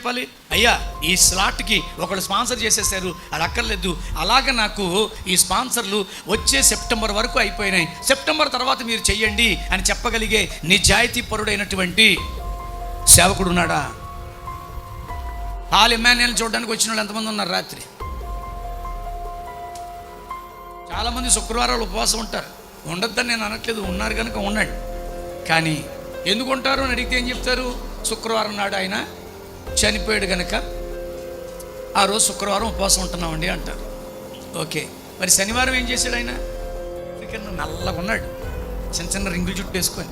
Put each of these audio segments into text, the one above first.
చెప్పాలి? అయ్యా ఈ స్లాట్కి ఒకళ్ళు స్పాన్సర్ చేసేసారు. అది అక్కర్లేదు. అలాగే నాకు ఈ స్పాన్సర్లు వచ్చే సెప్టెంబర్ వరకు అయిపోయినాయి. సెప్టెంబర్ తర్వాత మీరు చెయ్యండి అని చెప్పగలిగే నిజాయితీ పరుడైనటువంటి సేవకుడు ఉన్నాడా? హాల్ ఎమ్మాన్యాలను చూడడానికి వచ్చిన వాళ్ళు ఎంతమంది ఉన్నారు రాత్రి? చాలామంది శుక్రవారాలు ఉపవాసం ఉంటారు. ఉండొద్దని నేను అనట్లేదు. ఉన్నారు కనుక ఉండండి. కానీ ఎందుకు ఉంటారు అని అడిగితే ఏం చెప్తారు? శుక్రవారం నాడు ఆయన చనిపోయాడు కనుక ఆ రోజు శుక్రవారం ఉపవాసం ఉంటున్నామండి అంటారు. ఓకే. మరి శనివారం ఏం చేశాడు ఆయన? ఇక్కడ నల్లగా ఉన్నాడు. చిన్న చిన్న రింగులు చుట్టూ వేసుకొని.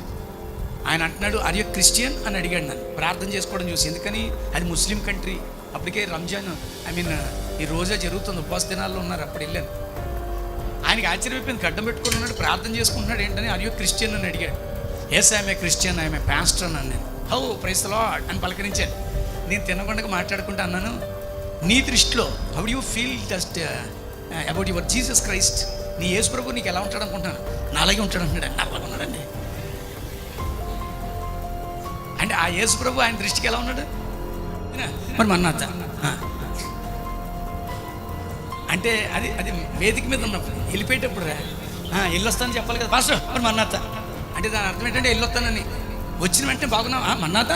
ఆయన అంటున్నాడు అరే క్రిస్టియన్? అని అడిగాడు నన్ను. ప్రార్థన చేసుకోవడం చూసి. ఎందుకని? అది ముస్లిం కంట్రీ. అప్పటికే రంజాన్ ఐ మీన్ ఈ రోజే జరుగుతుంది. ఉపవాస దినాల్లో ఉన్నారు. అప్పుడు వెళ్ళాను. ఆయనకి ఆశ్చర్యమైపోయింది. గడ్డం పెట్టుకుని ఉన్నాడు ప్రార్థన చేసుకుంటున్నాడు. ఏంటని? Are you Christian? అని అడిగాడు. Yes I'm a Christian I'm a pastor అని నేను. హౌ? ప్రైస్ లాడ్ అని పలకరించాను. నేను తినకుండా మాట్లాడుకుంటా అన్నాను. నీ దృష్టిలో how you feel just about your Jesus Christ నీ యేసు ప్రభు నీకు ఎలా ఉంటాడు అనుకుంటున్నాను? నా అలాగే ఉంటాడు అంటున్నాడు. నల్లగా ఉన్నాడండి. అంటే ఆ యేసు ప్రభు ఆయన దృష్టికి ఎలా ఉన్నాడు? మరి మన్నాత అంటే అది అది వేదిక మీద ఉన్నప్పుడు వెళ్ళిపోయేటప్పుడు రా. ఆ, చెప్పాలి కదా. పాస్టర్ మరి మన్నాత అంటే దాని అర్థం ఏంటంటే వెళ్ళొస్తానని. వచ్చిన వెంటనే బాగున్నావా? మన్నాత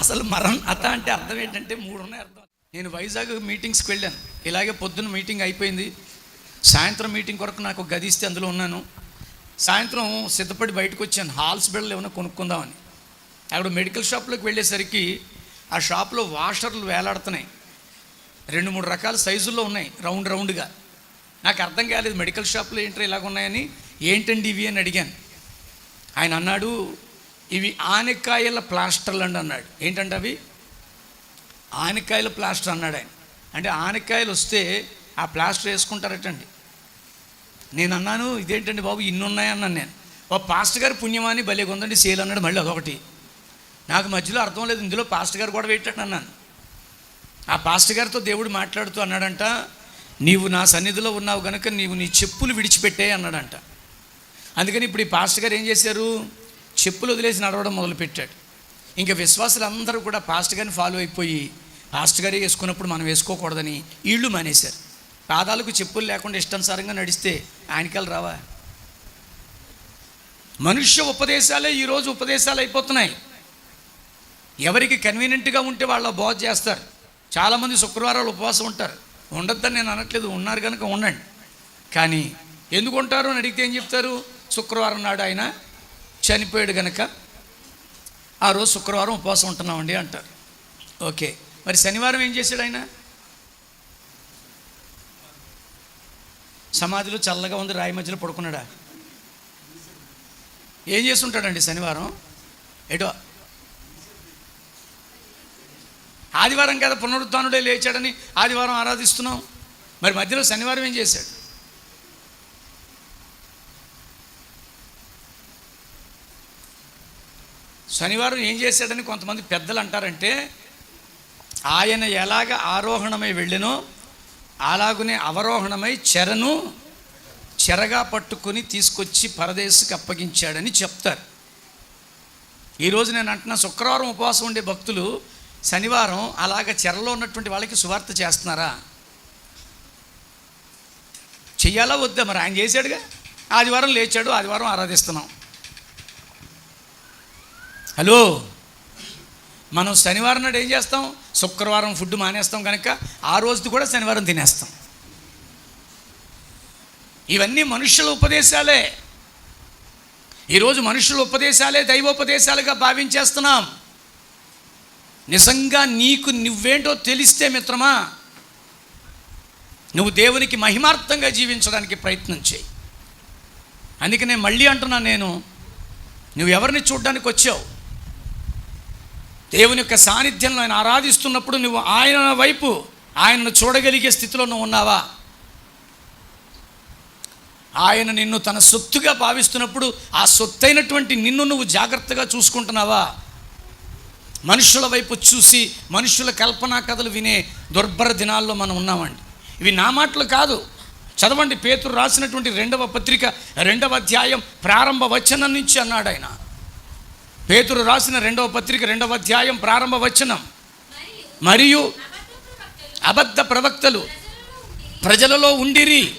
అసలు మరణ అత అంటే అర్థం ఏంటంటే మూడు ఉన్నాయి అర్థం. నేను వైజాగ్ మీటింగ్స్కి వెళ్ళాను. ఇలాగే పొద్దున్న మీటింగ్ అయిపోయింది. సాయంత్రం మీటింగ్ కొరకు నాకు గది ఇస్తే అందులో ఉన్నాను. సాయంత్రం సిద్ధపడి బయటకు వచ్చాను. హాల్స్ బిళ్ళలు ఏమైనా కొనుక్కుందామని. అక్కడ మెడికల్ షాప్లోకి వెళ్ళేసరికి ఆ షాప్లో వాషర్లు వేలాడుతున్నాయి. రెండు మూడు రకాల సైజుల్లో ఉన్నాయి రౌండ్ రౌండ్గా. నాకు అర్థం కాలేదు మెడికల్ షాప్లో ఏంటో ఇలాగ ఉన్నాయని. ఏంటండి ఇవి అని అడిగాను. ఆయన అన్నాడు ఇవి ఆనకాయల ప్లాస్టర్లు అండి అన్నాడు. ఏంటంటే అవి? ఆనకాయల ప్లాస్టర్ అన్నాడు ఆయన. అంటే ఆనకాయలు వస్తే ఆ ప్లాస్టర్ వేసుకుంటారటండి. నేను అన్నాను ఇదేంటండి బాబు ఇన్ని ఉన్నాయన్నాను నేను. ఓ పాస్టర్ గారు పుణ్యమాని భలే ఉందండి సేల్ అన్నాడు మళ్ళీ అదొకటి నాకు మధ్యలో అర్థం లేదు ఇందులో పాస్టర్ గారు కూడా పెట్టాడు అన్నాను. ఆ పాస్టర్ గారితో దేవుడు మాట్లాడుతూ అన్నాడంట నీవు నా సన్నిధిలో ఉన్నావు కనుక నీవు నీ చెప్పులు విడిచిపెట్టే అన్నాడంట. అందుకని ఇప్పుడు ఈ పాస్టర్ గారు ఏం చేశారు? చెప్పులు వదిలేసి నడవడం మొదలుపెట్టాడు. ఇంకా విశ్వాసులు అందరూ కూడా పాస్ట్ గారిని ఫాలో అయిపోయి పాస్ట్ గారే వేసుకున్నప్పుడు మనం వేసుకోకూడదని వీళ్ళు మానేశారు. పాదాలకు చెప్పులు లేకుండా ఇష్టానుసారంగా నడిస్తే ఆయనకాలు రావా? మనుష్య ఉపదేశాలే ఈరోజు ఉపదేశాలు అయిపోతున్నాయి. ఎవరికి కన్వీనియంట్గా ఉంటే వాళ్ళ బోధ చేస్తారు. చాలామంది శుక్రవారాలు ఉపవాసం ఉంటారు. ఉండొద్దని నేను అనట్లేదు ఉన్నారు కనుక ఉండండి. కానీ ఎందుకు ఉంటారు అని అడిగితే ఏం చెప్తారు? శుక్రవారం నాడు ఆయన చనిపోయాడు కనుక ఆ రోజు శుక్రవారం ఉపవాసం ఉంటున్నామండి అంటారు. ఓకే. మరి శనివారం ఏం చేశాడు ఆయన? సమాధిలో చల్లగా ఉంది రాయి మధ్యలో పడుకున్నాడా? ఏం చేస్తుంటాడండి శనివారం? ఎటో? ఆదివారం కదా పునరుద్ధానుడే లేచాడని ఆదివారం ఆరాధిస్తున్నాం. మరి మధ్యలో శనివారం ఏం చేశాడు? శనివారం ఏం చేశాడని కొంతమంది పెద్దలు అంటారంటే ఆయన ఎలాగ ఆరోహణమై వెళ్ళినో అలాగునే అవరోహణమై చెరను చెరగా పట్టుకొని తీసుకొచ్చి పరదేశకు అప్పగించాడని చెప్తారు. ఈరోజు నేను అంటున్న శుక్రవారం ఉపవాసం ఉండే భక్తులు శనివారం అలాగ చెరలో ఉన్నటువంటి వాళ్ళకి సువార్త చేస్తున్నారా? చెయ్యాలా వద్దా మరి? ఆయన చేశాడుగా? ఆదివారం లేచాడు ఆదివారం ఆరాధిస్తున్నాం. హలో మనం శనివారం నాడు ఏం చేస్తాం? శుక్రవారం ఫుడ్ మానేస్తాం కనుక ఆ రోజుది కూడా శనివారం తినేస్తాం. ఇవన్నీ మనుషుల ఉపదేశాలే. ఈరోజు మనుషుల ఉపదేశాలే దైవోపదేశాలుగా భావించేస్తున్నాం. నిజంగా నీకు నువ్వేంటో తెలిస్తే మిత్రమా నువ్వు దేవునికి మహిమార్థంగా జీవించడానికి ప్రయత్నం చేయి. అందుకనే మళ్ళీ అంటున్నా నేను నువ్వు ఎవరిని చూడడానికి వచ్చావు? దేవుని యొక్క సాన్నిధ్యంలో ఆయన ఆరాధిస్తున్నప్పుడు నువ్వు ఆయన వైపు ఆయనను చూడగలిగే స్థితిలో నువ్వు ఉన్నావా? ఆయన నిన్ను తన సొత్తుగా భావిస్తున్నప్పుడు ఆ సొత్తైనటువంటి నిన్ను నువ్వు జాగ్రత్తగా చూసుకుంటున్నావా? మనుషుల వైపు చూసి మనుషుల కల్పనా కథలు వినే దుర్భర దినాల్లో మనం ఉన్నామండి. ఇవి నా మాటలు కాదు. చదవండి పేతురు రాసినటువంటి రెండవ పత్రిక రెండవ అధ్యాయం ప్రారంభ వచనం నుంచి అన్నాడు ఆయన. పేతురు రాసిన రెండవ పత్రిక రెండవ అధ్యాయం ప్రారంభ వచనం. మరియు అబద్ధ ప్రవక్తలు ప్రజలలో ఉండిరి.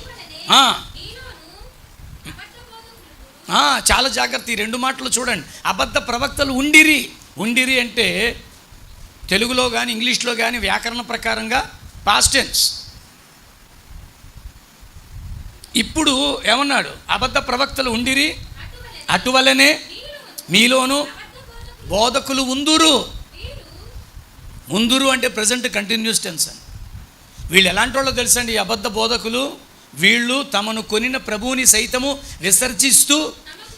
చాలా జాగ్రత్త ఈ రెండు మాటలు చూడండి. అబద్ధ ప్రవక్తలు ఉండిరి. ఉండిరి అంటే తెలుగులో కానీ ఇంగ్లీష్లో కానీ వ్యాకరణ ప్రకారంగా పాస్టెన్స్ ఇప్పుడు ఏమన్నాడు? అబద్ధ ప్రవక్తలు ఉండిరి. అటువలనే మీలోను బోధకులు ఉందురు. ముందురు అంటే ప్రజెంట్ కంటిన్యూస్ టెన్స్ అని. వీళ్ళు ఎలాంటి వాళ్ళో తెలుసండి అబద్ధ బోధకులు వీళ్ళు తమను కొనిన ప్రభువుని సైతము విసర్జిస్తూ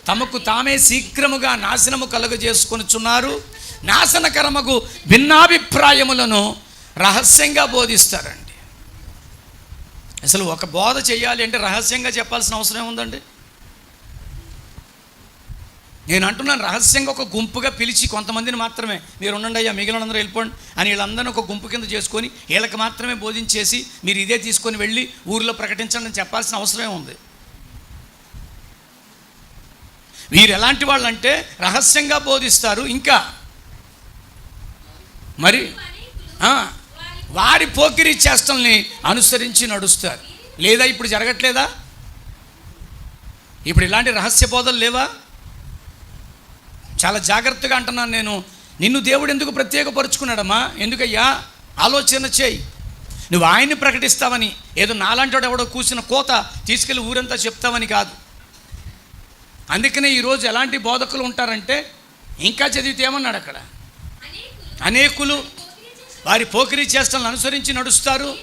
తమకు తామే శీఘ్రముగా నాశనము కలుగజేసుకొనుచున్నారు. నాశనకరమకు భిన్నాభిప్రాయములను రహస్యంగా బోధిస్తారండి. అసలు ఒక బోధ చేయాలి అంటే రహస్యంగా చెప్పాల్సిన అవసరం ఏముందండి? నేను అంటున్నాను రహస్యంగా ఒక గుంపుగా పిలిచి కొంతమందిని మాత్రమే. మీరు ఉండండి అయ్యా మిగిలిన అందరూ వెళ్ళిపోండి అని వీళ్ళందరినీ ఒక గుంపు కింద చేసుకొని వీళ్ళకి మాత్రమే బోధించేసి మీరు ఇదే తీసుకొని వెళ్ళి ఊరిలో ప్రకటించండి అని చెప్పాల్సిన అవసరమే ఉంది. వీరు ఎలాంటి వాళ్ళంటే రహస్యంగా బోధిస్తారు ఇంకా. మరి వారి వారి పోకిరి చేష్టల్ని అనుసరించి నడుస్తారు. లేదా ఇప్పుడు జరగట్లేదా? ఇప్పుడు ఇలాంటి రహస్య బోధలు లేవా? చాలా జాగ్రత్తగా అంటున్నాను నేను. నిన్ను దేవుడు ఎందుకు ప్రత్యేకపరుచుకున్నాడమ్మా? ఎందుకయ్యా? ఆలోచన చేయి. నువ్వు ఆయన్ని ప్రకటిస్తావని ఏదో నాలాంటి ఎవడో కూసిన కోత తీసుకెళ్ళి ఊరంతా చెప్తావని కాదు. అందుకనే ఈరోజు ఎలాంటి బోధకులు ఉంటారంటే ఇంకా చదివితే ఏమన్నాడు అక్కడ? అనేకులు వారి పోకిరీ చేష్టలను అనుసరించి నడుస్తారు.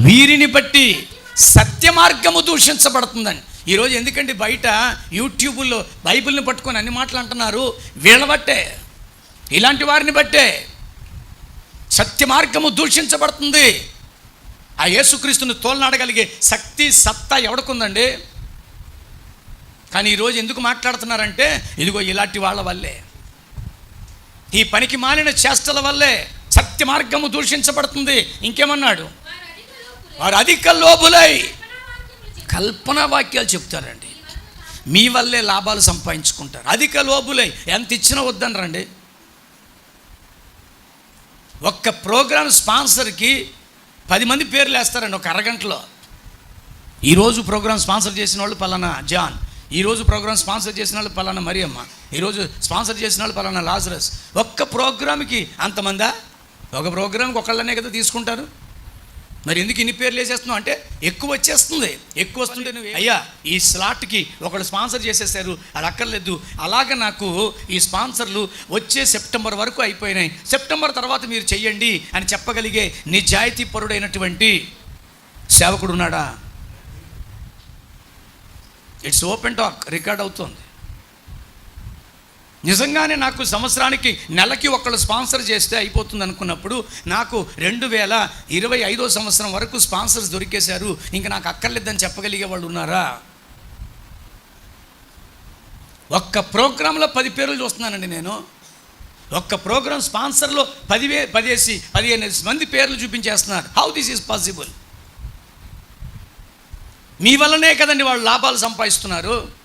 వీరిని బట్టి సత్య మార్గము దూషించబడుతుందండి. ఈరోజు ఎందుకంటే బయట యూట్యూబుల్లో బైబిల్ని పట్టుకొని అన్ని మాటలు అంటున్నారు? వీళ్ళ బట్టే. ఇలాంటి వారిని బట్టే. సత్య మార్గము దూషించబడుతుంది. ఆ యేసుక్రీస్తుని తోలనాడగలిగే శక్తి సత్తా ఎవడుకుందండి? కానీ ఈరోజు ఎందుకు మాట్లాడుతున్నారంటే ఇదిగో ఇలాంటి వాళ్ళ వల్లే. ఈ పనికి మాలిన చేష్టల వల్లే సత్య మార్గము దూషించబడుతుంది. ఇంకేమన్నాడు? వారు అధిక లోపులై. లోబులై కల్పన వాక్యాలు చెప్తారండి. మీ వల్లే లాభాలు సంపాదించుకుంటారు. అధిక లోబులే ఎంత ఇచ్చినా వద్దని రండి. ఒక్క ప్రోగ్రామ్ స్పాన్సర్కి పది మంది పేర్లు వేస్తారండి ఒక అరగంటలో. ఈరోజు ప్రోగ్రామ్ స్పాన్సర్ చేసిన వాళ్ళు పలానా జాన్ ఈరోజు ప్రోగ్రామ్ స్పాన్సర్ చేసిన వాళ్ళు పలానా మరియమ్మ ఈరోజు స్పాన్సర్ చేసిన వాళ్ళు పలానా లాజరస్. ఒక్క ప్రోగ్రామ్కి అంతమందా ఒక ప్రోగ్రామ్కి ఒకళ్ళనే కదా తీసుకుంటారు? మరి ఎందుకు ఇన్ని పేర్లు వేసేస్తున్నావు? అంటే ఎక్కువ వచ్చేస్తుంది. ఎక్కువ వస్తుంటే నువ్వు అయ్యా ఈ స్లాట్కి ఒకళ్ళు స్పాన్సర్ చేసేసారు. అది అక్కర్లేదు. అలాగ నాకు ఈ స్పాన్సర్లు వచ్చే సెప్టెంబర్ వరకు అయిపోయినాయి. సెప్టెంబర్ తర్వాత మీరు చెయ్యండి అని చెప్పగలిగే నిజాయితీ పరుడైనటువంటి సేవకుడు ఉన్నాడా? ఇట్స్ ఓపెన్ టాక్ రికార్డ్ అవుతుంది. నిజంగానే నాకు సంవత్సరానికి నెలకి ఒకళ్ళు స్పాన్సర్ చేస్తే అయిపోతుంది అనుకున్నప్పుడు నాకు రెండు వేల ఇరవై ఐదో సంవత్సరం వరకు స్పాన్సర్స్ దొరికేశారు. ఇంకా నాకు అక్కర్లేదని చెప్పగలిగే వాళ్ళు ఉన్నారా? ఒక్క ప్రోగ్రాంలో పది పేర్లు చూస్తున్నానండి నేను. ఒక్క ప్రోగ్రాం స్పాన్సర్లో పదివే పదేసి పదిహేను మంది పేర్లు చూపించేస్తున్నారు. హౌ దిస్ ఈజ్ పాసిబుల్ మీ వల్లనే కదండి వాళ్ళు లాభాలు సంపాదిస్తున్నారు.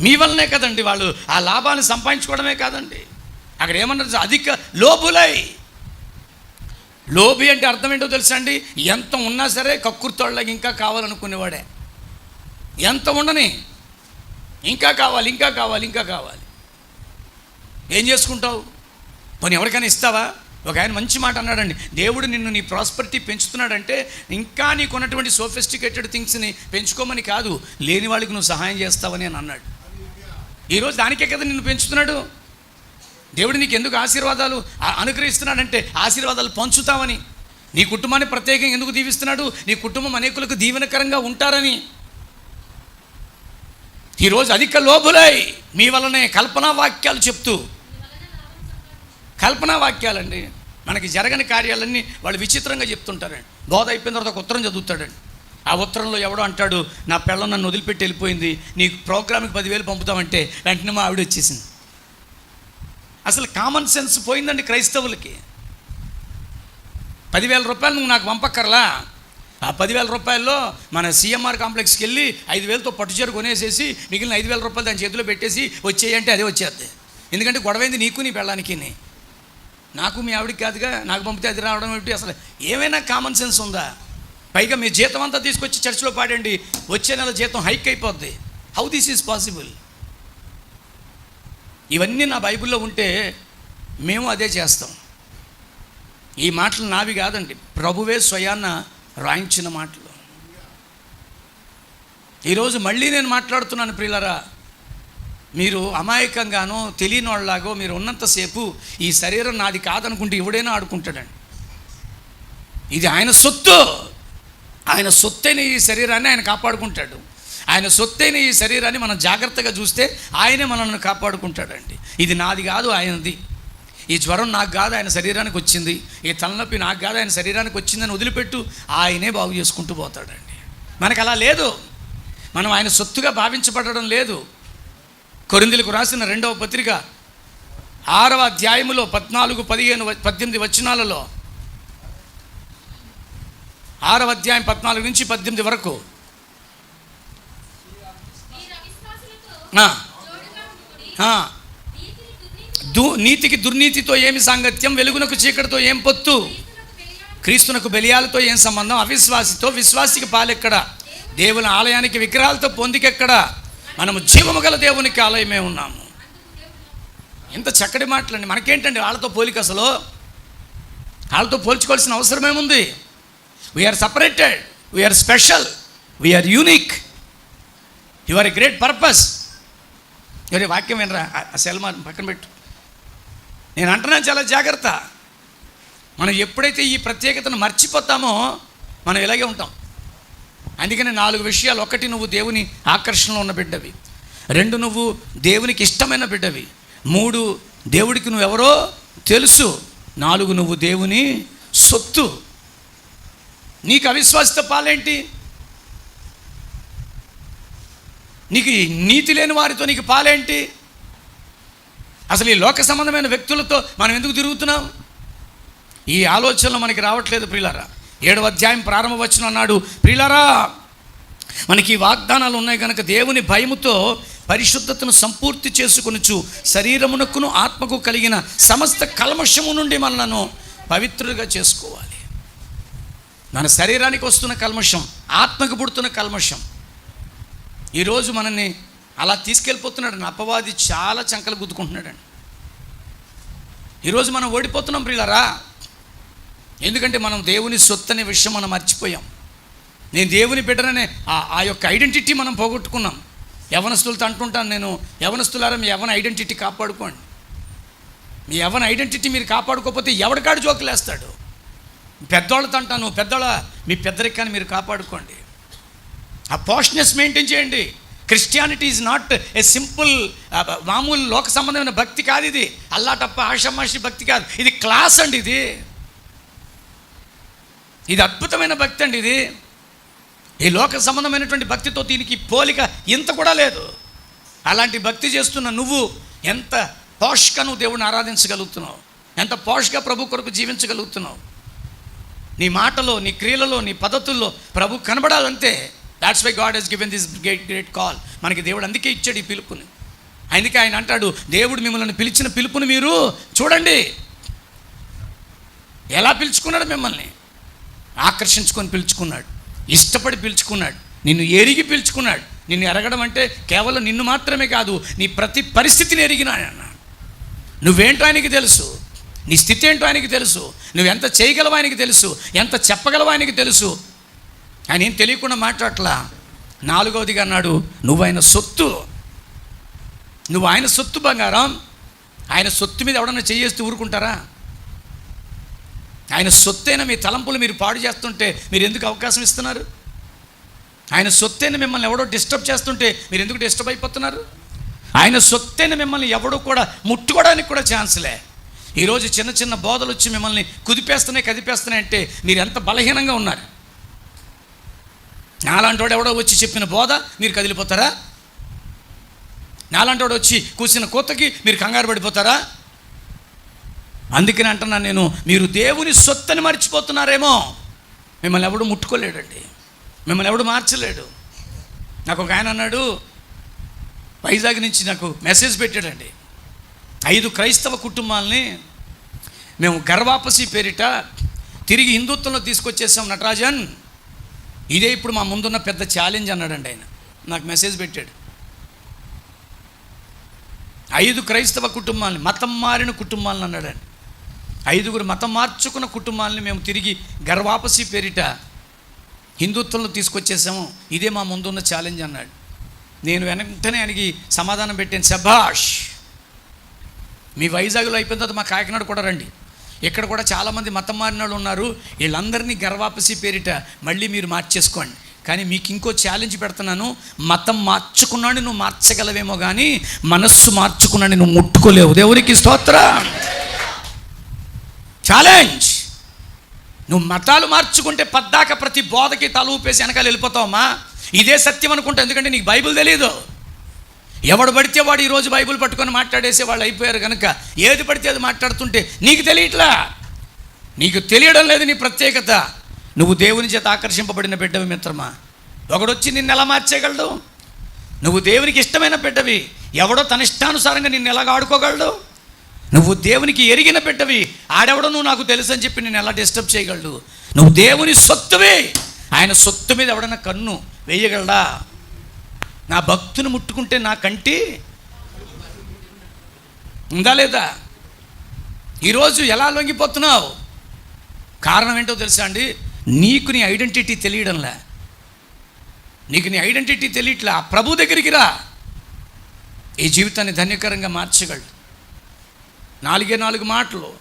మీ వల్లనే కదండి వాళ్ళు ఆ లాభాన్ని సంపాదించుకోవడమే కాదండి. అక్కడ ఏమన్నారు? అధిక లోబులై లోబి అంటే అర్థం ఏంటో తెలుసా అండి? ఎంత ఉన్నా సరే కక్కుర్తోళ్ళకి ఇంకా కావాలనుకునేవాడే. ఎంత ఉండని ఇంకా కావాలి ఇంకా కావాలి ఇంకా కావాలి. ఏం చేసుకుంటావు? పోనీ ఎవరికైనా ఇస్తావా? ఒక ఆయన మంచి మాట అన్నాడండి. దేవుడు నిన్ను నీ ప్రాస్పర్టీ పెంచుతున్నాడంటే ఇంకా నీకున్నటువంటి సోఫిస్టికేటెడ్ థింగ్స్ని పెంచుకోమని కాదు లేని వాళ్ళకి నువ్వు సహాయం చేస్తావని అని అన్నాడు. ఈరోజు దానికే కదా నిన్ను పెంచుతున్నాడు? దేవుడు నీకు ఎందుకు ఆశీర్వాదాలు అనుగ్రహిస్తున్నాడంటే ఆశీర్వాదాలు పంచుతావని. నీ కుటుంబాన్ని ప్రత్యేకంగా ఎందుకు దీవిస్తున్నాడు? నీ కుటుంబం అనేకులకు దీవెనకరంగా ఉంటారని. ఈరోజు అధిక లోబులై మీ వలనే కల్పనా వాక్యాలు చెప్తూ కల్పనా వాక్యాలండి. మనకి జరగని కార్యాలన్నీ వాళ్ళు విచిత్రంగా చెప్తుంటారండి. బోధ అయిపోయిన తర్వాత ఒక ఉత్తరం చదువుతాడండి. ఆ ఉత్తరంలో ఎవడో అంటాడు నా పిల్ల నన్ను వదిలిపెట్టి వెళ్ళిపోయింది నీకు ప్రోగ్రామ్కి పదివేలు పంపుతామంటే వెంటనే మా ఆవిడ వచ్చేసింది. అసలు కామన్ సెన్స్ పోయిందండి క్రైస్తవులకి. పదివేల రూపాయలు నువ్వు నాకు పంపక్కర్లా? ఆ పదివేల రూపాయల్లో మన సీఎంఆర్ కాంప్లెక్స్కి వెళ్ళి ఐదు వేలతో పట్టుచీర కొనేసేసి మిగిలిన ఐదు వేల రూపాయలు దాని చేతిలో పెట్టేసి వచ్చేయంటే అదే వచ్చేద్ది ఎందుకంటే గొడవైంది నీకు నీ పెళ్ళానికి నాకు మీ ఆవిడకి కాదుగా నాకు పంపితే అది రావడం ఏమిటి? అసలు ఏమైనా కామన్ సెన్స్ ఉందా? పైగా మీ జీతం అంతా తీసుకొచ్చి చర్చిలో పాడండి. వచ్చే నెల జీతం హైక్ అయిపోద్ది. హౌ దిస్ ఈజ్ పాసిబుల్ ఇవన్నీ నా బైబిల్లో ఉంటే మేము అదే చేస్తాం. ఈ మాటలు నావి కాదండి. ప్రభువే స్వయాన్న రాయించిన మాటలు. ఈరోజు మళ్ళీ నేను మాట్లాడుతున్నాను ప్రియులరా. మీరు అమాయకంగానో తెలియని వాళ్ళలాగో మీరు ఉన్నంతసేపు ఈ శరీరం నాది కాదనుకుంటే ఎవడైనా ఆడుకుంటాడండి. ఇది ఆయన సొత్తు. ఆయన సొత్తైన ఈ శరీరాన్ని ఆయన కాపాడుకుంటాడు. ఆయన సొత్తైన ఈ శరీరాన్ని మనం జాగ్రత్తగా చూస్తే ఆయనే మనల్ని కాపాడుకుంటాడండి. ఇది నాది కాదు ఆయనది. ఈ జ్వరం నాకు కాదు ఆయన శరీరానికి వచ్చింది. ఈ తలనొప్పి నాకు కాదు ఆయన శరీరానికి వచ్చిందని వదిలిపెట్టు ఆయనే బాగు చేసుకుంటూ పోతాడండి. మనకు అలా లేదు. మనం ఆయన సొత్తుగా భావించబడడం లేదు. కొరిందులకు రాసిన రెండవ పత్రిక ఆరవ అధ్యాయములో పద్నాలుగు పదిహేను వ- పద్దెనిమిది వచనాలలో ఆరవ అధ్యాయం పద్నాలుగు నుంచి పద్దెనిమిది వరకు. దు నీతికి దుర్నీతితో ఏమి సాంగత్యం వెలుగునకు చీకటితో ఏం పొత్తు క్రీస్తునకు బెలియాలతో ఏం సంబంధం అవిశ్వాసితో విశ్వాసికి పాలెక్కడ దేవుని ఆలయానికి విగ్రహాలతో పొందికెక్కడ మనము జీవము గల దేవునికి ఆలయమే ఉన్నాము. ఎంత చక్కటి మాటలండి. మనకేంటండి వాళ్ళతో పోలిక అసలు? వాళ్ళతో పోల్చుకోవాల్సిన అవసరమేముంది? We're separated we're special we're unique your a great purpose ఎవరి వాక్యం వినరా? ఆ- సెల్మాన్ పక్కన పెట్టు. నేను అంటున్నాను చాలా జాగ్రత్త. మనం ఎప్పుడైతే ఈ ప్రత్యేకతను మర్చిపోతామో మనం ఇలాగే ఉంటాం. అందుకని నాలుగు విషయాలు. ఒకటి నువ్వు దేవుని ఆకర్షణలో ఉన్న బిడ్డవి. రెండు నువ్వు దేవునికి ఇష్టమైన బిడ్డవి. మూడు దేవుడికి నువ్వెవరో తెలుసు. నాలుగు నువ్వు దేవుని సొత్తు. నీకు అవిశ్వాసత పాలేంటి? నీకు నీతి లేని వారితో నీకు పాలేంటి? అసలు ఈ లోక సంబంధమైన వ్యక్తులతో మనం ఎందుకు తిరుగుతున్నాం? ఈ ఆలోచనలు మనకి రావట్లేదు ప్రియులారా. ఏడవ అధ్యాయం ప్రారంభ వచ్చిన అన్నాడు ప్రియులారా మనకి వాగ్దానాలు ఉన్నాయి కనుక దేవుని భయముతో పరిశుద్ధతను సంపూర్తి చేసుకొనుచు శరీరమునకును ఆత్మకు కలిగిన సమస్త కల్మషము నుండి మనలను పవిత్రులుగా చేసుకోవాలి. మన శరీరానికి వస్తున్న కల్మషం ఆత్మకు పుడుతున్న కల్మషం. ఈరోజు మనల్ని అలా తీసుకెళ్ళిపోతున్నాడు. అపవాది చాలా చంకలు గుద్దుకుంటున్నాడండి ఈరోజు మనం ఓడిపోతున్నాం ప్రియులరా. ఎందుకంటే మనం దేవుని సొత్తు అనే విషయం మనం మర్చిపోయాం. నేను దేవుని బిడ్డననే ఆ- ఆ యొక్క ఐడెంటిటీ మనం పోగొట్టుకున్నాం. యవనస్తులతో అంటుంటాను నేను యవనస్తులారా మీ యవన ఐడెంటిటీ కాపాడుకోండి. మీ యవన ఐడెంటిటీ మీరు కాపాడుకోకపోతే ఎవడికాడు జోకులేస్తాడు? పెద్దవాళ్ళతో అంటాను పెద్దవాళ్ళ మీ పెద్దరికాన్ని మీరు కాపాడుకోండి. ఆ పోషనెస్ మెయింటైన్ చేయండి. Christianity is not a simple మామూలు లోక సంబంధమైన భక్తి కాదు ఇది. అల్లాటప్ప ఆషమాషి భక్తి కాదు. ఇది క్లాస్ అండి ఇది. ఇది అద్భుతమైన భక్తి అండి ఇది. ఈ లోక సంబంధమైనటువంటి భక్తితో దీనికి పోలిక ఇంత కూడా లేదు. అలాంటి భక్తి చేస్తున్న నువ్వు ఎంత పాష్గా నువ్వు దేవుడిని ఆరాధించగలుగుతున్నావు? ఎంత పాష్గా ప్రభు కొరకు జీవించగలుగుతున్నావు? నీ మాటలో నీ క్రియలలో నీ పద్ధతుల్లో ప్రభు కనబడాలంతే that's why God he's given this great great call మనకి దేవుడు అందుకే ఇచ్చాడు ఈ పిలుపుని. అందుకే ఆయన అంటాడు దేవుడు మిమ్మల్ని పిలిచిన పిలుపుని మీరు చూడండి. ఎలా పిలుచుకున్నాడు మిమ్మల్ని? ఆకర్షించుకొని పిలుచుకున్నాడు. ఇష్టపడి పిలుచుకున్నాడు. నిన్ను ఎరిగి పిలుచుకున్నాడు. నిన్ను ఎరగడం అంటే కేవలం నిన్ను మాత్రమే కాదు నీ ప్రతి పరిస్థితిని ఎరిగిన ఆయన నువ్వేంటో ఆయనకి తెలుసు. నీ స్థితి ఏంటో ఆయనకి తెలుసు. నువ్వు ఎంత చేయగలవో ఆయనకి తెలుసు. ఎంత చెప్పగలవో ఆయనకి తెలుసు. ఆయన ఏం తెలియకుండా మాట్లాడట్లా. నాలుగవదిగా అన్నాడు నువ్వు ఆయన సొత్తు. నువ్వు ఆయన సొత్తు బంగారం. ఆయన సొత్తు మీద ఎవడన్నా చేయేస్తూ ఊరుకుంటారా? ఆయన సొత్తైన మీ తలంపులు మీరు పాడు చేస్తుంటే మీరు ఎందుకు అవకాశం ఇస్తున్నారు? ఆయన సొత్తైన మిమ్మల్ని ఎవడో డిస్టర్బ్ చేస్తుంటే మీరు ఎందుకు డిస్టర్బ్ అయిపోతున్నారు? ఆయన సొత్తైన మిమ్మల్ని ఎవడో కూడా ముట్టుకోవడానికి కూడా ఛాన్స్లే. ఈరోజు చిన్న చిన్న బోధలు వచ్చి మిమ్మల్ని కుదిపేస్తున్నాయి కదిపేస్తున్నాయి అంటే మీరు ఎంత బలహీనంగా ఉన్నారు? నాలాంటి వాడు ఎవడో వచ్చి చెప్పిన బోధ మీరు కదిలిపోతారా? నాలాంటి వాడు వచ్చి కూర్చున్న కోతకి మీరు కంగారు పడిపోతారా? అందుకని అంటున్నాను నేను మీరు దేవుని సొత్తని మర్చిపోతున్నారేమో. మిమ్మల్ని ఎవడు ముట్టుకోలేడండి. మిమ్మల్ని ఎవడు మార్చలేడు. నాకు ఒక ఆయన అన్నాడు వైజాగ్ నుంచి నాకు మెసేజ్ పెట్టాడండి. ఐదు క్రైస్తవ కుటుంబాలని మేము గర్వాపసి పేరిట తిరిగి హిందుత్వంలో తీసుకొచ్చేసాం నటరాజన్. ఇదే ఇప్పుడు మా ముందున్న పెద్ద ఛాలెంజ్ అన్నాడండి ఆయన. నాకు మెసేజ్ పెట్టాడు. ఐదు క్రైస్తవ కుటుంబాలని మతం మారిన కుటుంబాలను అన్నాడండి. ఐదుగురు మతం మార్చుకున్న కుటుంబాలని మేము తిరిగి గర్వాపసి పేరిట హిందుత్వంలో తీసుకొచ్చేసాము. ఇదే మా ముందున్న ఛాలెంజ్ అన్నాడు. నేను వెంటనే ఆయనకి సమాధానం పెట్టాను. శభాష్! మీ వైజాగ్లో అయిపోయిన తర్వాత మా కాకినాడ కూడా రండి. ఇక్కడ కూడా చాలామంది మతం మారిన వాళ్ళు ఉన్నారు. వీళ్ళందరినీ గర్వాపసి పేరిట మళ్ళీ మీరు మార్చేసుకోండి. కానీ మీకు ఇంకో ఛాలెంజ్ పెడుతున్నాను. మతం మార్చుకున్నాడు నువ్వు మార్చగలవేమో కానీ మనస్సు మార్చుకున్నాడు నువ్వు ముట్టుకోలేవు. దేవునికి స్తోత్ర. ఛాలెంజ్ నువ్వు మతాలు మార్చుకుంటే పద్దాక ప్రతి బోధకి తల ఊపేసి వెనకాల వెళ్ళిపోతావమ్మా. ఇదే సత్యం అనుకుంటా. ఎందుకంటే నీకు బైబిల్ తెలియదు ఎవడు పడితే వాడు ఈరోజు బైబిల్ పట్టుకొని మాట్లాడేసే వాళ్ళు అయిపోయారు కనుక ఏది పడితే అది మాట్లాడుతుంటే నీకు తెలియట్లా? నీకు తెలియడం లేదు నీ ప్రత్యేకత. నువ్వు దేవుని చేత ఆకర్షింపబడిన బిడ్డవి మిత్రమా? ఒకడొచ్చి నిన్ను ఎలా మార్చేయగలడు? నువ్వు దేవునికి ఇష్టమైన బిడ్డవి. ఎవడో తన ఇష్టానుసారంగా నిన్ను ఎలాగ ఆడుకోగలడు? నువ్వు దేవునికి ఎరిగిన బిడ్డవి. ఆడెవడో నువ్వు నాకు తెలుసు అని చెప్పి నేను ఎలా డిస్టర్బ్ చేయగలడు? నువ్వు దేవుని సొత్తువే. ఆయన సొత్తు మీద ఎవడన్నా కన్ను వేయగలడా? నా భక్తుని ముట్టుకుంటే నా కంటి ఉందా లేదా? ఈరోజు ఎలా లొంగిపోతున్నావు? కారణం ఏంటో తెలుసా అండి? నీకు నీ ఐడెంటిటీ తెలియడంలే. నీకు నీ ఐడెంటిటీ తెలియట్లా. ఆ ప్రభు దగ్గరికి రా. ఈ జీవితాన్ని ధన్యకరంగా మార్చగలడు. నాలుగే నాలుగు మాటలు.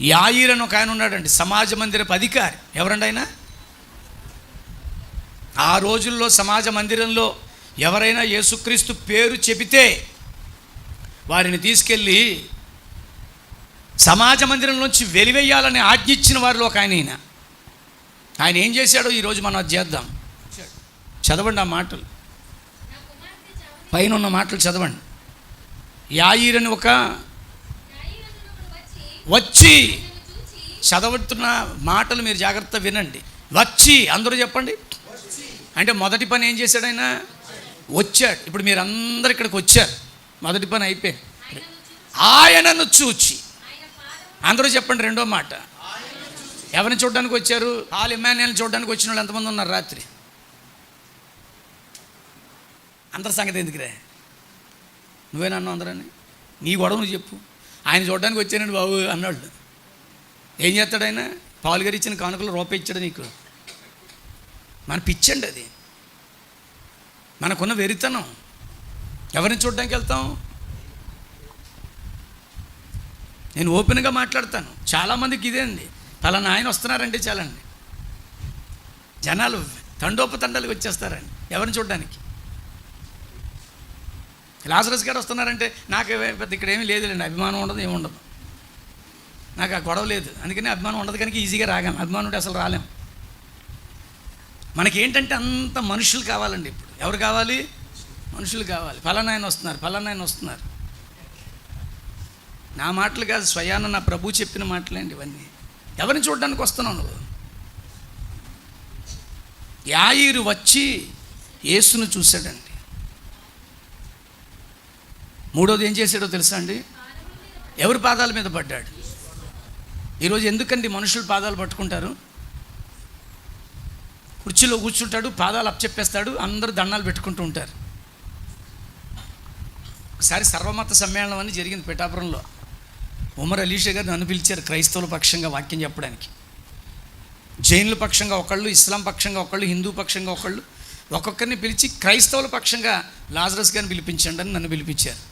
యాయిర్ అని ఒక ఆయన ఉన్నాడండి సమాజ మందిరపు అధికారి. ఎవరండి ఆయన? ఆ రోజుల్లో సమాజ మందిరంలో ఎవరైనా యేసుక్రీస్తు పేరు చెబితే వారిని తీసుకెళ్ళి సమాజ మందిరంలోంచి వెలివేయాలని ఆజ్ఞిచ్చిన వారిలో ఒక ఆయన ఈయన. ఆయన ఏం చేశాడో ఈరోజు మనం అది చేద్దాం. చదవండి ఆ మాటలు. పైన ఉన్న మాటలు చదవండి. యాయిరని ఒక వచ్చి చదవడుతున్న చదవుతున్న మాటలు మీరు జాగ్రత్త వినండి. వచ్చి అందరూ చెప్పండి. అంటే మొదటి పని ఏం చేశాడు ఆయన? వచ్చాడు. ఇప్పుడు మీరు అందరు ఇక్కడికి వచ్చారు. మొదటి పని అయిపోయింది. ఆయనను చూచి. అందరూ చెప్పండి రెండో మాట. ఎవరిని చూడడానికి వచ్చారు? ఆల్ ఇమాన్యాలను చూడడానికి వచ్చిన వాళ్ళు ఎంతమంది ఉన్నారు రాత్రి? అందరి సంగతి ఎందుకురే నువ్వేనన్నావు అందరని? నీ గొడవ నువ్వు చెప్పు. ఆయన చూడడానికి వచ్చానండి బాబు అన్నాడు. ఏం చేస్తాడు ఆయన? పాలుగారు ఇచ్చిన కానుకలు రూపాయి ఇచ్చాడు నీకు. మన పిచ్చండి అది. మనకున్న వెరితనం. ఎవరిని చూడడానికి వెళ్తాం? నేను ఓపెన్గా మాట్లాడతాను. చాలామందికి ఇదే అండి. పలానా ఆయన వస్తున్నారంటే చాలండి. జనాలు తండోపతండాలకు వచ్చేస్తారండి ఎవరిని చూడడానికి? లాజరస్ గారు వస్తున్నారంటే నాకు పెద్ద ఇక్కడ ఏమీ లేదులేండి. అభిమానం ఉండదు ఏమి ఉండదు. నాకు ఆ గొడవ లేదు. అందుకని అభిమానం ఉండదు కనుక ఈజీగా రాగాం అభిమానుడు అసలు రాలేము మనకి ఏంటంటే అంత మనుషులు కావాలండి ఇప్పుడు. ఎవరు కావాలి? మనుషులు కావాలి. ఫలానాయన వస్తున్నారు ఫలానాయన వస్తున్నారు. నా మాటలు కాదు స్వయాన నా ప్రభు చెప్పిన మాటలేండి ఇవన్నీ. ఎవరిని చూడడానికి వస్తున్నావు నువ్వు? యాయిరు వచ్చి యేసును చూశాడండి. మూడోది ఏం చేశాడో తెలుసా అండి? ఎవరి పాదాల మీద పడ్డాడు? ఈరోజు ఎందుకండి మనుషులు పాదాలు పట్టుకుంటారు? కుర్చీలో కూర్చుంటాడు పాదాలు అప్పచెప్పేస్తాడు అందరూ దండాలు పెట్టుకుంటూ ఉంటారు. ఒకసారి సర్వమత సమ్మేళనం అని జరిగింది పిఠాపురంలో. ఉమర్ అలీషా గారు నన్ను పిలిచారు క్రైస్తవుల పక్షంగా వాక్యం చెప్పడానికి. జైనుల పక్షంగా ఒకళ్ళు ఇస్లాం పక్షంగా ఒకళ్ళు హిందూ పక్షంగా ఒకళ్ళు ఒక్కొక్కరిని పిలిచి క్రైస్తవుల పక్షంగా లాజరస్ గారిని పిలిపించండి అని నన్ను పిలిపించారు.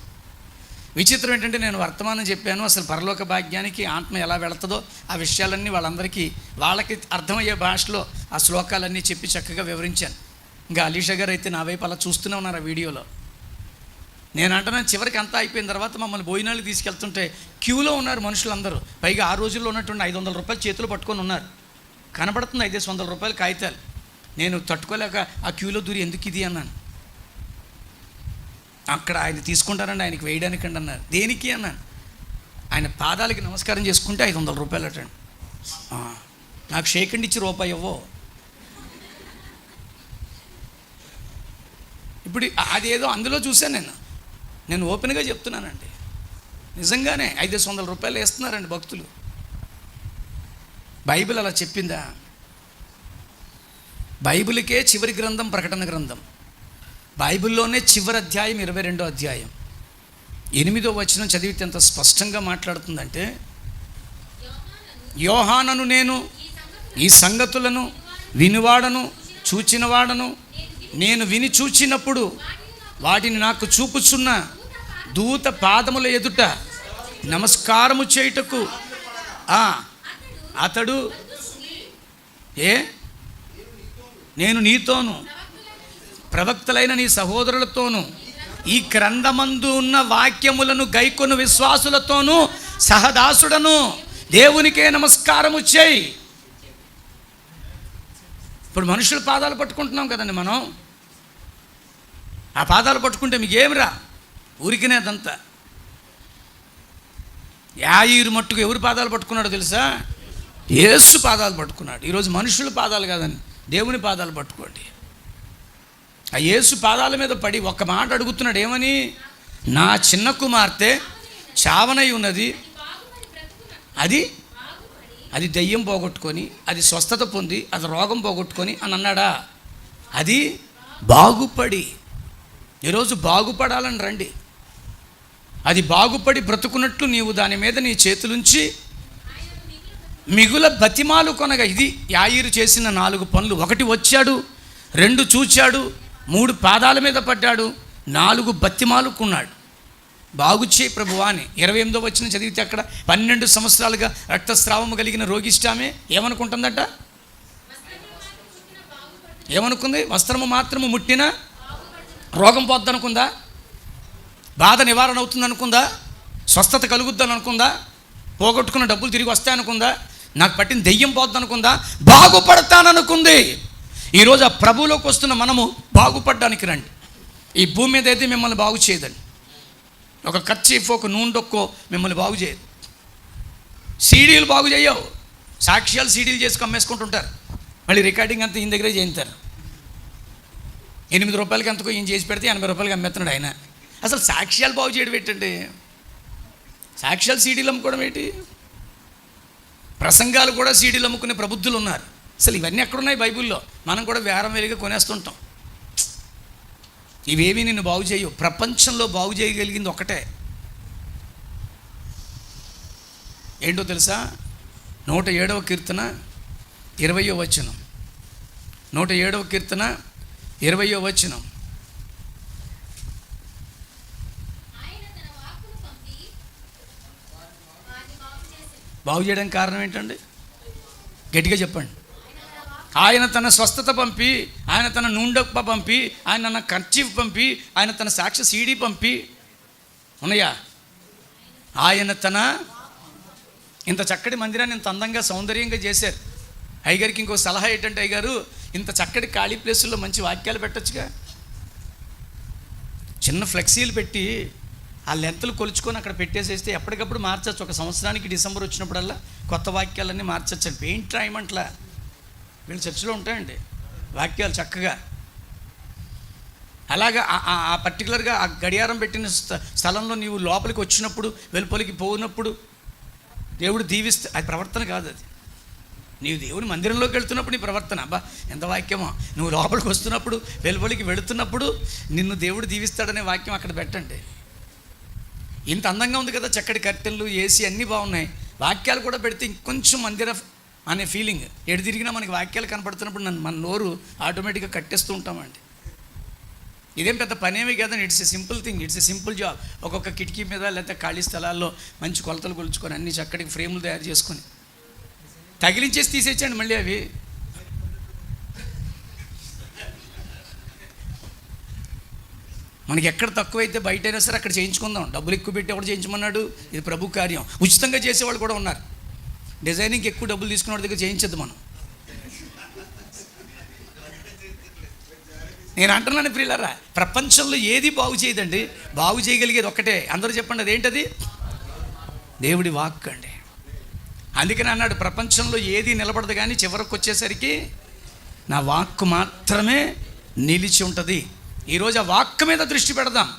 విచిత్రం ఏంటంటే నేను వర్తమానం చెప్పాను అసలు పరలోక భాగ్యానికి ఆత్మ ఎలా వెళుతుందో ఆ విషయాలన్నీ వాళ్ళందరికీ వాళ్ళకి అర్థమయ్యే భాషలో ఆ శ్లోకాలన్నీ చెప్పి చక్కగా వివరించాను. ఇంకా అలీషా గారు అయితే నా వైపు అలా చూస్తూనే ఉన్నారు ఆ వీడియోలో. నేను అంటున్నాను చివరికి అంతా అయిపోయిన తర్వాత మమ్మల్ని భోజనాలు తీసుకెళ్తుంటే క్యూలో ఉన్నారు మనుషులందరూ. పైగా ఆ రోజుల్లో ఉన్నటువంటి ఐదు వందల రూపాయలు చేతులు పట్టుకొని ఉన్నారు. కనబడుతుంది ఐదేసి వందల రూపాయలు కాగితాలు. నేను తట్టుకోలేక ఆ క్యూలో దూరి ఎందుకు ఇది అన్నాను. అక్కడ ఆయన తీసుకుంటారండి ఆయనకి వేయడానికండి అన్నారు. దేనికి అన్నాను? ఆయన పాదాలకి నమస్కారం చేసుకుంటే ఐదు వందల రూపాయలు అటండి. నాకు నాకు షేకండి ఇచ్చి రూపాయి ఇవ్వో. ఇప్పుడు అదేదో అందులో చూశాను నేను. నేను ఓపెన్గా చెప్తున్నానండి. నిజంగానే ఐదు వందల రూపాయలు వేస్తున్నారండి భక్తులు. బైబిల్ అలా చెప్పిందా? బైబిల్కే చివరి గ్రంథం ప్రకటన గ్రంథం. బైబిల్లోనే చివరి అధ్యాయం ఇరవై రెండో అధ్యాయం. ఎనిమిదో వచనం చదివితే ఎంత స్పష్టంగా మాట్లాడుతుందంటే యోహానను నేను ఈ సంగతులను వినివాడను చూచినవాడను నేను విని చూచినప్పుడు వాటిని నాకు చూపుచున్న దూత పాదముల ఎదుట నమస్కారము చేయుటకు అతడు ఏ? నేను నీతోను ప్రవక్తలైన నీ సహోదరులతోనూ ఈ గ్రంథమందు ఉన్న వాక్యములను గైకొను విశ్వాసులతోనూ సహదాసుడను దేవునికే నమస్కారము చేయి. ఇప్పుడు మనుషుల పాదాలు పట్టుకుంటున్నాం కదండి మనం. ఆ పాదాలు పట్టుకుంటే మీకేమిరా? ఊరికినేదంతా ఊరికినే అదంతా. యాయిరు మట్టుకు ఎవరు పాదాలు పట్టుకున్నాడో తెలుసా? యేసు పాదాలు పట్టుకున్నాడు. ఈరోజు మనుషుల పాదాలు కాదండి దేవుని పాదాలు పట్టుకోండి. ఆ యేసు పాదాల మీద పడి ఒక మాట అడుగుతున్నాడు ఏమని? నా చిన్న కుమార్తె చావనై ఉన్నది. అది అది దయ్యం పోగొట్టుకొని అది స్వస్థత పొంది అది రోగం పోగొట్టుకొని అని అన్నాడా? అది బాగుపడి ఈరోజు బాగుపడాలని రండి. అది బాగుపడి బ్రతుకున్నట్లు నీవు దాని మీద నీ చేతులుంచి మిగుల బతిమాలు కొనగా ఇది యాయిరు చేసిన నాలుగు పనులు. ఒకటి వచ్చాడు రెండు చూచాడు మూడు పాదాల మీద పడ్డాడు నాలుగు బతిమాలుకున్నాడు. బాగు చేయి ప్రభువా అని ఇరవై ఎనిమిదో వచ్చిన చదివితే అక్కడ పన్నెండు సంవత్సరాలుగా రక్తస్రావము కలిగిన రోగిష్టామే ఏమనుకుంటుందట? ఏమనుకుంది? వస్త్రము మాత్రము ముట్టిన రోగం పోద్దనుకుందా? బాధ నివారణ అవుతుంది అనుకుందా స్వస్థత కలుగుద్దని అనుకుందా పోగొట్టుకున్న డబ్బులు తిరిగి వస్తాయనుకుందా? నాకు పట్టిన దెయ్యం పోద్దనుకుందా? బాగుపడతాననుకుంది. ఈరోజు ఆ ప్రభువులోకి వస్తున్న మనము బాగుపడడానికి రండి. ఈ భూమి మీద అయితే మిమ్మల్ని బాగు చేయదండి. ఒక కర్చీఫ్ ఒక నూనెడొక్కో మిమ్మల్ని బాగు చేయదు. సీడీలు బాగు చేయవు. సాక్ష్యాలు సీడీలు చేసుకు అమ్మేసుకుంటుంటారు. మళ్ళీ రికార్డింగ్ అంతా ఈయన దగ్గరే చేయించారు ఎనిమిది రూపాయలకి ఎంతకో ఈయన చేసి పెడితే ఎనభై రూపాయలకి అమ్మేస్తున్నాడు ఆయన. అసలు సాక్ష్యాలు బాగు చేయడం ఏంటండి? సాక్ష్యాలు సీడీలు అమ్ముకోవడం ఏంటి? ప్రసంగాలు కూడా సీడీలు అమ్ముకునే ప్రబుద్ధులు ఉన్నారు. అసలు ఇవన్నీ ఎక్కడున్నాయి బైబిల్లో? మనం కూడా వేరం వేరుగా కొనేస్తుంటాం. ఇవేమీ నిన్ను బాగు చేయవు. ప్రపంచంలో బాగు చేయగలిగింది ఒకటే. ఏంటో తెలుసా? నూట ఏడవ కీర్తన ఇరవయో వచనం. నూట ఏడవ కీర్తన ఇరవయో వచనం. బాగు చేయడానికి కారణం ఏంటండి? గట్టిగా చెప్పండి. ఆయన తన స్వస్థత పంపి ఆయన తన నూండప్ప పంపి ఆయన తన కర్చీఫ్ పంపి ఆయన తన సాక్షి సీడీ పంపి. ఉన్నాయా ఆయన తన ఇంత చక్కటి మందిరాన్ని ఇంత అందంగా సౌందర్యంగా చేశారు. అయ్యగారికి ఇంకో సలహా ఏంటంటే అయ్యగారు ఇంత చక్కటి ఖాళీ ప్లేసుల్లో మంచి వాక్యాలు పెట్టొచ్చుగా. చిన్న ఫ్లెక్సీలు పెట్టి ఆ లెంతలు కొలుచుకొని అక్కడ పెట్టేసేస్తే ఎప్పటికప్పుడు మార్చచ్చు. ఒక సంవత్సరానికి డిసెంబర్ వచ్చినప్పుడల్లా కొత్త వాక్యాలన్నీ మార్చచ్చు పెయింట్ రాయమంట్లా. వీళ్ళు చర్చిలో ఉంటాయండి. వాక్యాలు చక్కగా. అలాగా ఆ- పర్టికులర్గా ఆ గడియారం పెట్టిన స్థ- స్థలంలో నీవు లోపలికి వచ్చినప్పుడు వెలుపలికి పోయినప్పుడు దేవుడు దీవిస్తే అది ప్రవర్తన కాదు అది. నీవు దేవుని మందిరంలోకి వెళ్తున్నప్పుడు నీ ప్రవర్తన అబ్బా ఎంత వాక్యమో. నువ్వు లోపలికి వస్తున్నప్పుడు వెలుపలికి వెళుతున్నప్పుడు నిన్ను దేవుడు దీవిస్తాడనే వాక్యం అక్కడ పెట్టండి. ఇంత అందంగా ఉంది కదా చక్కటి కర్టెన్లు ఏసీ అన్నీ బాగున్నాయి. వాక్యాలు కూడా పెడితే ఇంకొంచెం మందిర అనే ఫీలింగ్ ఎటు తిరిగినా మనకి వాక్యాలు కనపడుతున్నప్పుడు నన్ను మన నోరు ఆటోమేటిక్గా కట్టేస్తూ ఉంటామండి. ఇదేం పెద్ద పనేమి కదండి. It's a simple thing it's a simple job ఒక్కొక్క కిటికీ మీద లేకపోతే ఖాళీ స్థలాల్లో మంచి కొలతలు కొలుచుకొని అన్ని చక్కటి ఫ్రేములు తయారు చేసుకొని. తగిలించేసి తీసేచ్చండి మళ్ళీ అవి. మనకి ఎక్కడ తక్కువైతే బయట అయినా సరే అక్కడ చేయించుకుందాం. డబ్బులు ఎక్కువ పెట్టి ఎవడు చేయించమన్నాడు? ఇది ప్రభు కార్యం. ఉచితంగా చేసేవాళ్ళు కూడా ఉన్నారు. డిజైనింగ్ ఎక్కువ డబ్బులు తీసుకున్న దగ్గర చేయించద్దు మనం. నేను అంటున్నాను ప్రియులరా ప్రపంచంలో ఏది బాగు చేయదండి బాగు చేయగలిగేది ఒక్కటే. అందరూ చెప్పండి అదేంటది? దేవుడి వాక్ అండి. అందుకని అన్నాడు ప్రపంచంలో ఏది నిలబడదు కానీ చివరికి వచ్చేసరికి నా వాక్కు మాత్రమే నిలిచి ఉంటుంది. ఈరోజు ఆ వాక్ మీద దృష్టి పెడదాం.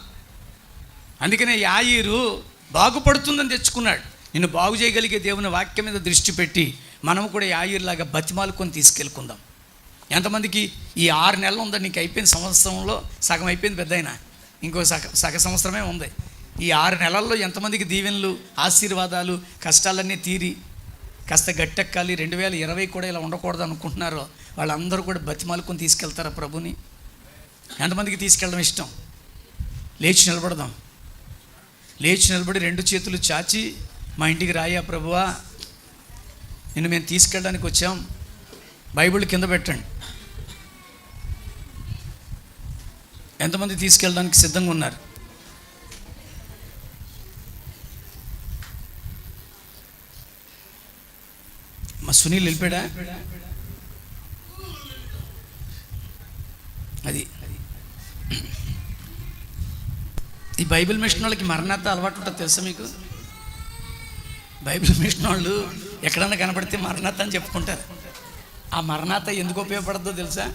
అందుకనే యాయిరు బాగుపడుతుందని తెచ్చుకున్నాడు. నిన్ను బాగు చేయగలిగే దేవుని వాక్యం మీద దృష్టి పెట్టి మనం కూడా యాయిర్లాగా బతిమాలుకొని తీసుకెళ్ళుకుందాం ఎంతమందికి ఈ ఆరు నెలలు ఉందా? నీకు అయిపోయిన సంవత్సరంలో సగం అయిపోయింది పెద్ద ఇంకో సగ సగ సంవత్సరమే ఉంది. ఈ ఆరు నెలల్లో ఎంతమందికి దీవెనలు ఆశీర్వాదాలు కష్టాలన్నీ తీరి కాస్త గట్టెక్కాలి రెండు వేల ఇరవై కూడా ఇలా ఉండకూడదు అనుకుంటున్నారో వాళ్ళందరూ కూడా బతిమాలుకొని తీసుకెళ్తారా ప్రభుని? ఎంతమందికి తీసుకెళ్ళడం ఇష్టం? లేచి నిలబడదాం. లేచి నిలబడి రెండు చేతులు చాచి మా ఇంటికి రాయా ప్రభువా నిన్ను మేము తీసుకెళ్ళడానికి వచ్చాం. బైబిల్ కింద పెట్టండి. ఎంతమంది తీసుకెళ్ళడానికి సిద్ధంగా ఉన్నారు? మా సునీల్ వెళ్ళిపోయా అది. ఈ బైబిల్ మిషన్ వాళ్ళకి మరణాత అలవాటు ఉంటుంది తెలుసా మీకు? బైబిల్ మిషన్ వాళ్ళు ఎక్కడన్నా కనపడితే మరణాత అని చెప్పుకుంటారు. ఆ మరణాత ఎందుకు ఉపయోగపడద్దో తెలుసా?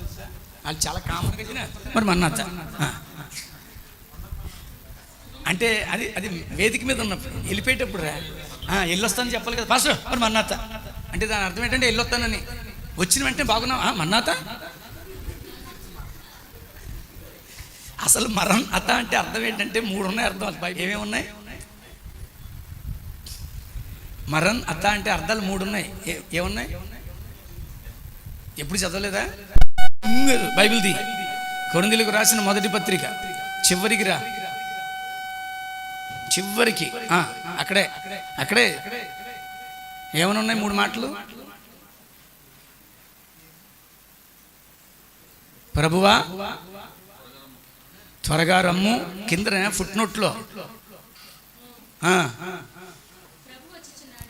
వాళ్ళు చాలా కామన్గా తిన మరి మరణాత అంటే అది అది వేదిక మీద ఉన్నప్పుడు వెళ్ళిపోయేటప్పుడు రా. వెళ్ళొస్తానని చెప్పాలి కదా. ఫస్ట్ మరి మన్నాత అంటే దాని అర్థం ఏంటంటే వెళ్ళొస్తానని. వచ్చిన వెంటనే బాగున్నావు? ఆ, మన్నాత అసలు మరణ్ అత అంటే అర్థం ఏంటంటే మూడు ఉన్నాయి అర్థం ఏమేమి ఉన్నాయి మరణ్ అత అంటే అర్థాలు మూడు ఉన్నాయి ఏమున్నాయి? ఎప్పుడు చదవలేదా? బైబిల్ది కొరిందులకు రాసిన మొదటి పత్రిక. చివరికి రా. చివరికి. అక్కడే. అక్కడే. ఏమైనా ఉన్నాయి మూడు మాటలు? ప్రభువా త్వరగా రమ్ము. కింద ఫుట్ నోట్లో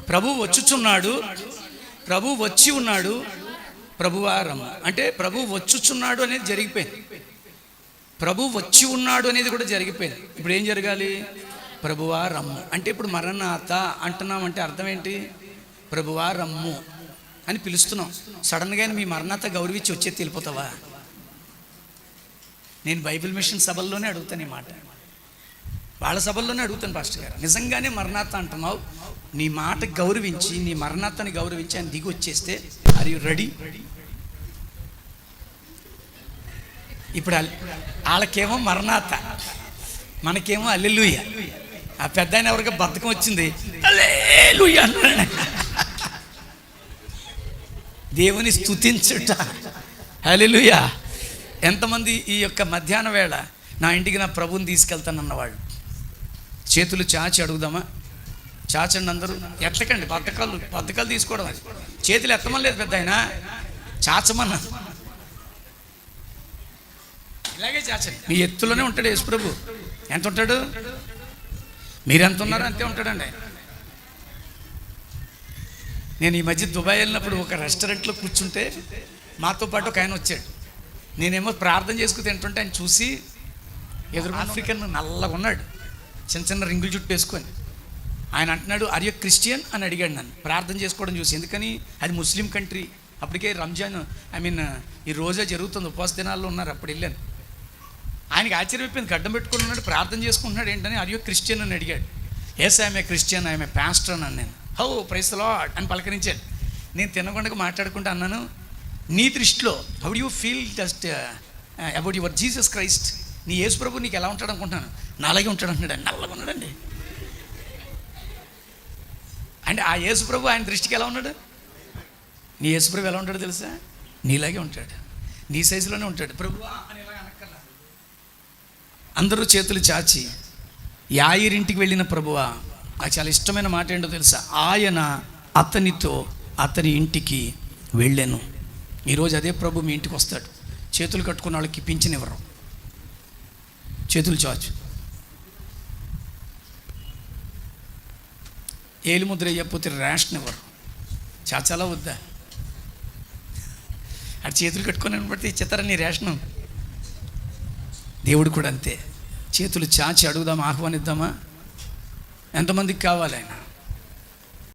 ప్రభు వచ్చుచున్నాడు. ప్రభు వచ్చి ఉన్నాడు. ప్రభువా అంటే ప్రభు వచ్చుచున్నాడు అనేది జరిగిపోయింది. ప్రభు వచ్చి ఉన్నాడు అనేది కూడా జరిగిపోయింది. ఇప్పుడు ఏం జరగాలి? ప్రభువా రమ్ము. అంటే ఇప్పుడు మరణాత అంటున్నామంటే అర్థం ఏంటి? ప్రభువా రమ్ము అని పిలుస్తున్నాం. సడన్గా మీ మరణాత గౌరవించి వచ్చేది వెళ్ళిపోతావా? నేను బైబిల్ మిషన్ సభల్లోనే అడుగుతాను ఈ మాట. వాళ్ళ సభల్లోనే అడుగుతాను పాస్టర్ గారు. నిజంగానే మరణాత అంటున్నావు. నీ మాట గౌరవించి నీ మరణాతని గౌరవించి ఆయన దిగి వచ్చేస్తే ఆర్ యు రెడీ ఇప్పుడు అల్- వాళ్ళకేమో మరణాత మనకేమో అల్లెలుయ్య ఆ పెద్ద ఆయన ఎవరికి బద్ధకం వచ్చింది. అల్లెలుయ్య దేవుని స్తుతించుట. హల్లెలూయ. ఎంతమంది ఈ యొక్క మధ్యాహ్న వేళ నా ఇంటికి నా ప్రభుని తీసుకెళ్తానన్నవాళ్ళు. చేతులు చాచి అడుగుదామా? చాచండి అందరూ. ఎత్తకండి. బద్దకాలు బద్దకాలు తీసుకోవడం అది. చేతులు ఎత్తమని లేదు పెద్ద ఆయన. చాచమన్నా. ఇలాగే చాచండి. మీ ఎత్తులోనే ఉంటాడు యేసుప్రభు. ఎంత ఉంటాడు మీరు ఎంత ఉన్నారో అంతే ఉంటాడండి. నేను ఈ మధ్య దుబాయ్ వెళ్ళినప్పుడు ఒక రెస్టారెంట్లో కూర్చుంటే మాతో పాటు ఒక ఆయన వచ్చాడు. నేనేమో ప్రార్థన చేసుకుని తింటుంటే ఆయన చూసి ఎదురు ఆఫ్రికన్ నల్లగా ఉన్నాడు. చిన్న చిన్న రింగులు జుట్టు వేసుకొని ఆయన అంటున్నాడు ఆర్ యూ క్రిస్టియన్ అని అడిగాడు నన్ను. ప్రార్థన చేసుకోవడం చూసి ఎందుకని? అది ముస్లిం కంట్రీ. అప్పటికే రంజాన్ ఐ మీన్ ఈ రోజా జరుగుతుంది ఉపవాస దినాల్లో ఉన్నారు అప్పుడు వెళ్ళాను. ఆయనకి ఆశ్చర్యమైపోయింది గడ్డం పెట్టుకుని ఉన్నాడు ప్రార్థన చేసుకుంటున్నాడు ఏంటని? ఆర్ యూ క్రిస్టియన్ అని అడిగాడు. Yes I'm a Christian I'm a pastor అని నేను హౌ ప్రైస్ లాడ్ అని పలకరించాడు. నేను తినకుండా మాట్లాడుకుంటూ అన్నాను నీ దృష్టిలో how you feel just about your Jesus Christ నీ యేసు ప్రభు నీకు ఎలా ఉంటాడు అనుకుంటున్నాను? నాలాగే ఉంటాడు అంటున్నాడు. నల్లగా ఉన్నాడండి. అంటే ఆ యేసుప్రభు ఆయన దృష్టికి ఎలా ఉన్నాడు? నీ యేసుప్రభు ఎలా ఉంటాడు తెలుసా? నీలాగే ఉంటాడు. నీ సైజులోనే ఉంటాడు. ప్రభు అని ఇలా అనక్కర్లా. అందరూ చేతులు చాచి యాయిరింటికి వెళ్ళిన ప్రభువా నాకు చాలా ఇష్టమైన మాట ఏంటో తెలుసా? ఆయన అతనితో అతని ఇంటికి వెళ్ళాను. ఈరోజు అదే ప్రభు మీ ఇంటికి వస్తాడు. చేతులు కట్టుకున్న వాళ్ళకి పింఛనివ్వరు చేతులు చాచు. ఏలి ముద్ర వేయకపోతే రేషన్ ఇవ్వరు. చాచాలా వద్దా? అటు చేతులు కట్టుకొని బట్టి ఇచ్చేస్తారా నీ రేషను దేవుడు కూడా అంతే. చేతులు చాచి అడుగుదామా ఆహ్వానిద్దామా? ఎంతమందికి కావాలి ఆయన?